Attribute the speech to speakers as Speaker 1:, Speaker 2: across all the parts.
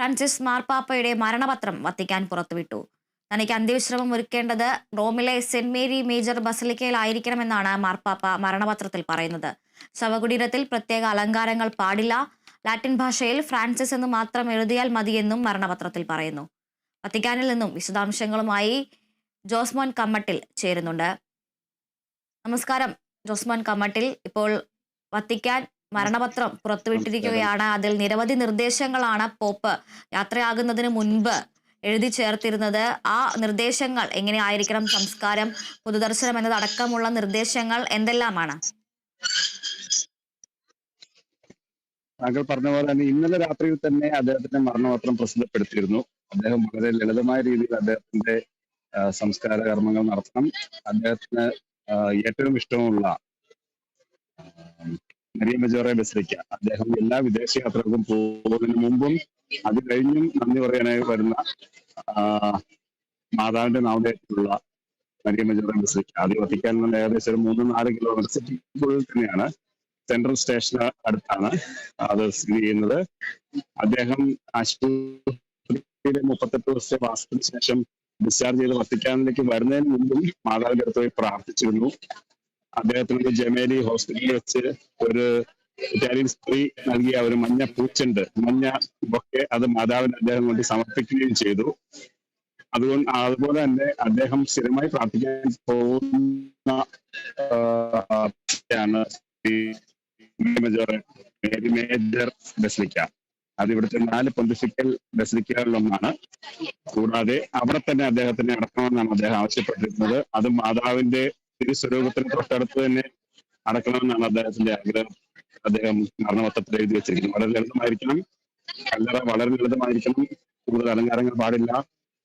Speaker 1: Francis മാർപ്പാപ്പയുടെ മരണപത്രം Vatican പുറത്തുവിട്ടു. തനിക്ക് അന്ത്യവിശ്രമം ഒരുക്കേണ്ടത് റോമിലെ സെന്റ് മേരി മേജർ ബസലിക്കയിലായിരിക്കണമെന്നാണ് മാർപ്പാപ്പ മരണപത്രത്തിൽ പറയുന്നത്. ശവകുടീരത്തിൽ പ്രത്യേക അലങ്കാരങ്ങൾ പാടില്ല. ലാറ്റിൻ ഭാഷയിൽ ഫ്രാൻസിസ് എന്ന് മാത്രം എഴുതിയാൽ മതിയെന്നും മരണപത്രത്തിൽ പറയുന്നു. വത്തിക്കാനിൽ നിന്നും വിശദാംശങ്ങളുമായി ജോസ്മോൻ കമ്മട്ടിൽ ചേരുന്നുണ്ട്. നമസ്കാരം. ജോസ്മോൻ കമ്മട്ടിൽ ഇപ്പോൾ വത്തിക്കാൻ മരണപത്രം പുറത്തുവിട്ടിരിക്കുകയാണ്. അതിൽ നിരവധി നിർദ്ദേശങ്ങളാണ് പോപ്പ് യാത്രയാകുന്നതിന് മുൻപ് എഴുതി ചേർത്തിരുന്നത്. ആ നിർദ്ദേശങ്ങൾ എങ്ങനെയായിരിക്കണം സംസ്കാരം പൊതുദർശനം എന്നതടക്കമുള്ള നിർദ്ദേശങ്ങൾ എന്തെല്ലാമാണ്?
Speaker 2: താങ്കൾ പറഞ്ഞ പോലെ തന്നെ ഇന്നലെ രാത്രിയിൽ തന്നെ അദ്ദേഹത്തിന്റെ മരണപത്രം പ്രസിദ്ധപ്പെടുത്തിയിരുന്നു. അദ്ദേഹം വളരെ ലളിതമായ രീതിയിൽ അദ്ദേഹത്തിന്റെ സംസ്കാര കർമ്മങ്ങൾ നടത്തണം. അദ്ദേഹത്തിന് ഏറ്റവും ഇഷ്ടമുള്ള ആ, മരിയ മെജോറെ അദ്ദേഹം എല്ലാ വിദേശ യാത്രകൾക്കും പോകുന്നതിന് മുമ്പും അത് കഴിഞ്ഞും നന്ദി പറയാനായി വരുന്ന മാതാവിന്റെ നാമധേയത്തിലുള്ള മരിയ മെജോറെ ബസിലിക്ക അത് വത്തിക്കാൻ നിന്ന് ഏകദേശം ഒരു മൂന്ന് നാല് കിലോമീറ്റർ സിറ്റിക്കുള്ളിൽ തന്നെയാണ്. സെൻട്രൽ സ്റ്റേഷന് അടുത്താണ് അത് സ്ഥിതി ചെയ്യുന്നത്. അദ്ദേഹം ആശുപത്രിയിലെ മുപ്പത്തെട്ട് ദിവസത്തെ വാസത്തിന് ശേഷം ഡിസ്ചാർജ് ചെയ്ത് വത്തിക്കാനിലേക്ക് വരുന്നതിന് മുമ്പും മാതാവിന്റെ അടുത്ത് പോയി പ്രാർത്ഥിച്ചിരുന്നു. അദ്ദേഹത്തിന് ജമേലി ഹോസ്പിറ്റലിൽ വെച്ച് ഒരു ഇറ്റാലിയൻ സ്ത്രീ നൽകിയ ഒരു മഞ്ഞ പൂച്ചുണ്ട് മഞ്ഞ ബൊക്കെ അത് മാതാവിന് അദ്ദേഹം കൊണ്ട് സമർപ്പിക്കുകയും ചെയ്തു. അതുകൊണ്ട് അതുപോലെ തന്നെ അദ്ദേഹം സ്ഥിരമായി പ്രാർത്ഥിക്കാൻ പോകുന്ന ഈ മേജർ മേജർ ബസിലിക്ക. അത് നാല് പൊന്തിഫിക്കൽ ബസിലിക്കകളിലൊന്നാണ് കൂടാതെ അവിടെ തന്നെ അദ്ദേഹത്തിന് അടക്കണമെന്നാണ് അദ്ദേഹം ആവശ്യപ്പെട്ടിരുന്നത്. അത് മാതാവിന്റെ തിരുസ്വരൂപത്തിന് തൊട്ടടുത്ത് തന്നെ അടക്കണമെന്നാണ് അദ്ദേഹത്തിന്റെ ആഗ്രഹം. അദ്ദേഹം മരണപത്രത്തിൽ എഴുതി വെച്ചിരിക്കുന്നത് വളരെ ലളിതമായിരിക്കണം. കല്ലറ വളരെ ലളിതമായിരിക്കണം. കൂടുതൽ അലങ്കാരങ്ങൾ പാടില്ല.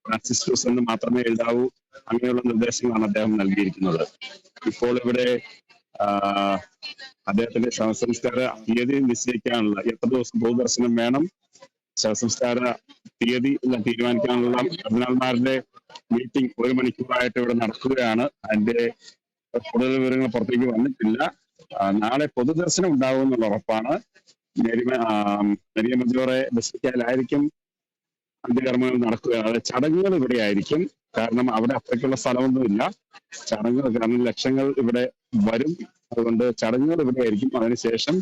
Speaker 2: ഫ്രാൻസിസ് എന്ന് മാത്രമേ എഴുതാവൂ. അങ്ങനെയുള്ള നിർദ്ദേശങ്ങളാണ് അദ്ദേഹം നൽകിയിരിക്കുന്നത്. ഇപ്പോൾ ഇവിടെ അദ്ദേഹത്തിന്റെ ശവസംസ്കാര തീയതി നിശ്ചയിക്കാനുള്ള എത്ര ദിവസം പൊതുദർശനം വേണം? ശവസംസ്കാര തീയതി എല്ലാം തീരുമാനിക്കാനുള്ള കർദിനാൾമാരുടെ മീറ്റിംഗ് ഒരു മണിക്കൂറായിട്ട് ഇവിടെ നടക്കുകയാണ്. അതിന്റെ കൂടുതൽ വിവരങ്ങൾ പുറത്തേക്ക് വന്നിട്ടില്ല. നാളെ പൊതുദർശനം ഉണ്ടാവും എന്നുള്ള ഉറപ്പാണ്. മേരിമ ദർശിക്കാനായിരിക്കും മെരിയ മജോറെ ബസിക്കാലായിരിക്കും അന്ത്യകർമ്മങ്ങൾ നടക്കുക. അതായത് ചടങ്ങുകൾ ഇവിടെ ആയിരിക്കും കാരണം അവിടെ അത്രയ്ക്കുള്ള സ്ഥലമൊന്നുമില്ല. ചടങ്ങുകൾ കാരണം ലക്ഷങ്ങൾ ഇവിടെ വരും. അതുകൊണ്ട് ചടങ്ങുകൾ ഇവിടെ ആയിരിക്കും അതിനുശേഷം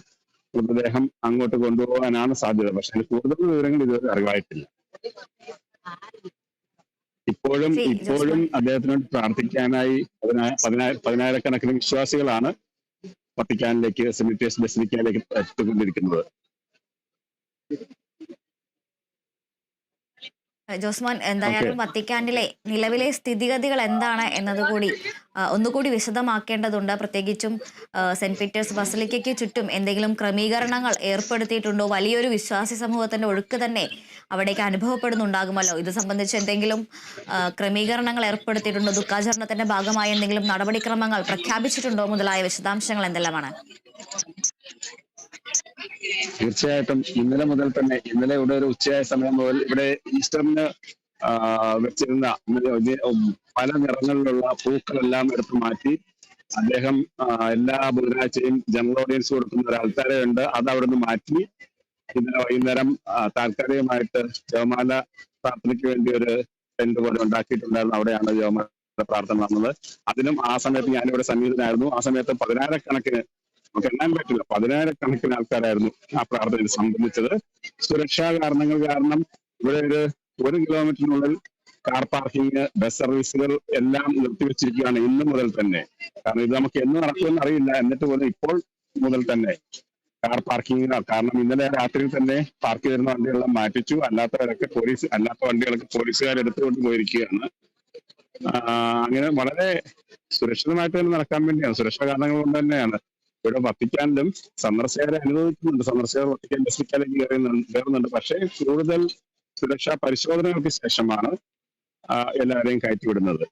Speaker 2: മൃതദേഹം അങ്ങോട്ട് കൊണ്ടുപോകാനാണ് സാധ്യത. പക്ഷെ അതിന് കൂടുതൽ വിവരങ്ങൾ ഇതുവരെ അറിവായിട്ടില്ല. ഇപ്പോഴും ഇപ്പോഴും അദ്ദേഹത്തിനോട് പ്രാർത്ഥിക്കാനായി പതിനായിരക്കണക്കിന് വിശ്വാസികളാണ് വത്തിക്കാനിലേക്ക് സെമിറ്റേഴ്സ് ബസിലിക്കയിലേക്ക് എത്തിക്കൊണ്ടിരിക്കുന്നത്.
Speaker 1: ജോസ്മോൻ എന്തായാലും വത്തിക്കാനിലെ നിലവിലെ സ്ഥിതിഗതികൾ എന്താണ് എന്നതുകൂടി ഒന്നുകൂടി വിശദമാക്കേണ്ടതുണ്ട്. പ്രത്യേകിച്ചും സെന്റ് പീറ്റേഴ്സ് ബസലിക്കയ്ക്ക് ചുറ്റും എന്തെങ്കിലും ക്രമീകരണങ്ങൾ ഏർപ്പെടുത്തിയിട്ടുണ്ടോ? വലിയൊരു വിശ്വാസി സമൂഹത്തിന്റെ ഒഴുക്ക് തന്നെ അവിടേക്ക് അനുഭവപ്പെടുന്നുണ്ടാകുമല്ലോ. ഇത് സംബന്ധിച്ച് എന്തെങ്കിലും ക്രമീകരണങ്ങൾ ഏർപ്പെടുത്തിയിട്ടുണ്ടോ? ദുഃഖാചരണത്തിന്റെ ഭാഗമായി എന്തെങ്കിലും നടപടിക്രമങ്ങൾ പ്രഖ്യാപിച്ചിട്ടുണ്ടോ? മുതലായ വിശദാംശങ്ങൾ എന്തെല്ലാമാണ്?
Speaker 2: തീർച്ചയായിട്ടും ഇന്നലെ മുതൽ തന്നെ ഇന്നലെ ഇവിടെ ഒരു ഉച്ചയായ സമയം മുതൽ ഇവിടെ ഈസ്റ്ററിന് വെച്ചിരുന്ന പല നിറങ്ങളിലുള്ള പൂക്കളെല്ലാം എടുത്തു മാറ്റി. അദ്ദേഹം എല്ലാ ബുധനാഴ്ചയും ജനറൽ ഓഡിയൻസ് കൊടുക്കുന്ന ഒരു ആൾക്കാരുണ്ട് അത് അവിടുന്ന് മാറ്റി. ഇന്നലെ വൈകുന്നേരം താൽക്കാലികമായിട്ട് ജവമാല പ്രാർത്ഥനയ്ക്ക് വേണ്ടി ഒരു ടെന്റ് പോലെ ഉണ്ടാക്കിയിട്ടുണ്ടായിരുന്നു. അവിടെയാണ് ജവമാല പ്രാർത്ഥന നടന്നത്. അതിനും ആ സമയത്ത് ഞാനിവിടെ സന്നിഹിതനായിരുന്നു ആ സമയത്ത് പതിനായിരക്കണക്കിന് നമുക്ക് എണ്ണാൻ പറ്റില്ല. പതിനായിരക്കണക്കിന് ആൾക്കാരായിരുന്നു ആ പ്രാർത്ഥനയിൽ സംബന്ധിച്ചത് സുരക്ഷാ കാരണങ്ങൾ കാരണം ഇവിടെ ഒരു ഒരു കിലോമീറ്ററിനുള്ളിൽ കാർ പാർക്കിംഗ് ബസ് സർവീസുകൾ എല്ലാം നിർത്തിവെച്ചിരിക്കുകയാണ് ഇന്ന് മുതൽ തന്നെ. കാരണം ഇത് നമുക്ക് എന്ന് നടക്കുമെന്ന് അറിയില്ല. എന്നിട്ട് പോലും ഇപ്പോൾ മുതൽ തന്നെ കാർ പാർക്കിംഗ് കാരണം ഇന്നലെ രാത്രിയിൽ തന്നെ പാർക്ക് ചെയ്തിരുന്ന വണ്ടികളെല്ലാം മാറ്റിച്ചു. അല്ലാത്തവരൊക്കെ പോലീസ് അല്ലാത്ത വണ്ടികളൊക്കെ പോലീസുകാർ എടുത്തുകൊണ്ട് പോയിരിക്കുകയാണ്. അങ്ങനെ വളരെ സുരക്ഷിതമായിട്ട് തന്നെ നടക്കാൻ വേണ്ടിയാണ്. സുരക്ഷാ കാരണങ്ങൾ കൊണ്ട് തന്നെയാണ്. ഇവിടെ വത്തിക്കാനിലും സന്ദർശകരെ അനുവദിക്കുന്നുണ്ട്. സന്ദർശകർ വത്തിക്കാൻ ബസിക്കാലേക്ക് കയറുന്നുണ്ട് കയറുന്നുണ്ട്. പക്ഷേ കൂടുതൽ സുരക്ഷാ പരിശോധനകൾക്ക് ശേഷമാണ് എല്ലാവരെയും കയറ്റിവിടുന്നത്.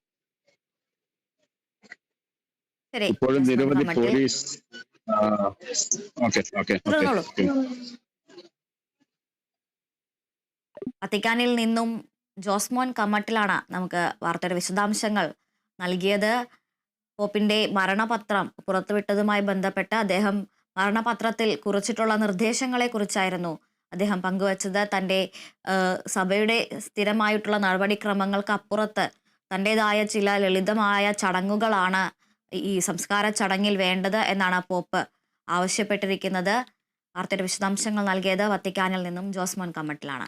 Speaker 2: ഇപ്പോഴും നിരവധി പോലീസ് ഓക്കെ. ഓക്കെ
Speaker 1: വത്തിക്കാനിൽ നിന്നും ജോസ്മോൻ കമ്മട്ടിലാണ് നമുക്ക് വാർത്തയുടെ വിശദാംശങ്ങൾ നൽകിയത്. പോപ്പിന്റെ മരണപത്രം പുറത്തുവിട്ടതുമായി ബന്ധപ്പെട്ട് അദ്ദേഹം മരണപത്രത്തിൽ കുറിച്ചിട്ടുള്ള നിർദ്ദേശങ്ങളെ കുറിച്ചായിരുന്നു അദ്ദേഹം പങ്കുവച്ചത്. തന്റെ സഭയുടെ സ്ഥിരമായിട്ടുള്ള നടപടിക്രമങ്ങൾക്ക് അപ്പുറത്ത് തന്റെതായ ചില ലളിതമായ ചടങ്ങുകളാണ് ഈ സംസ്കാര ചടങ്ങിൽ വേണ്ടത് എന്നാണ് പോപ്പ് ആവശ്യപ്പെട്ടിരിക്കുന്നത്. വാർത്തയുടെ വിശദാംശങ്ങൾ നൽകിയത് വത്തിക്കാനിൽ നിന്നും ജോസ്മോൻ കമ്മട്ടിലാണ്.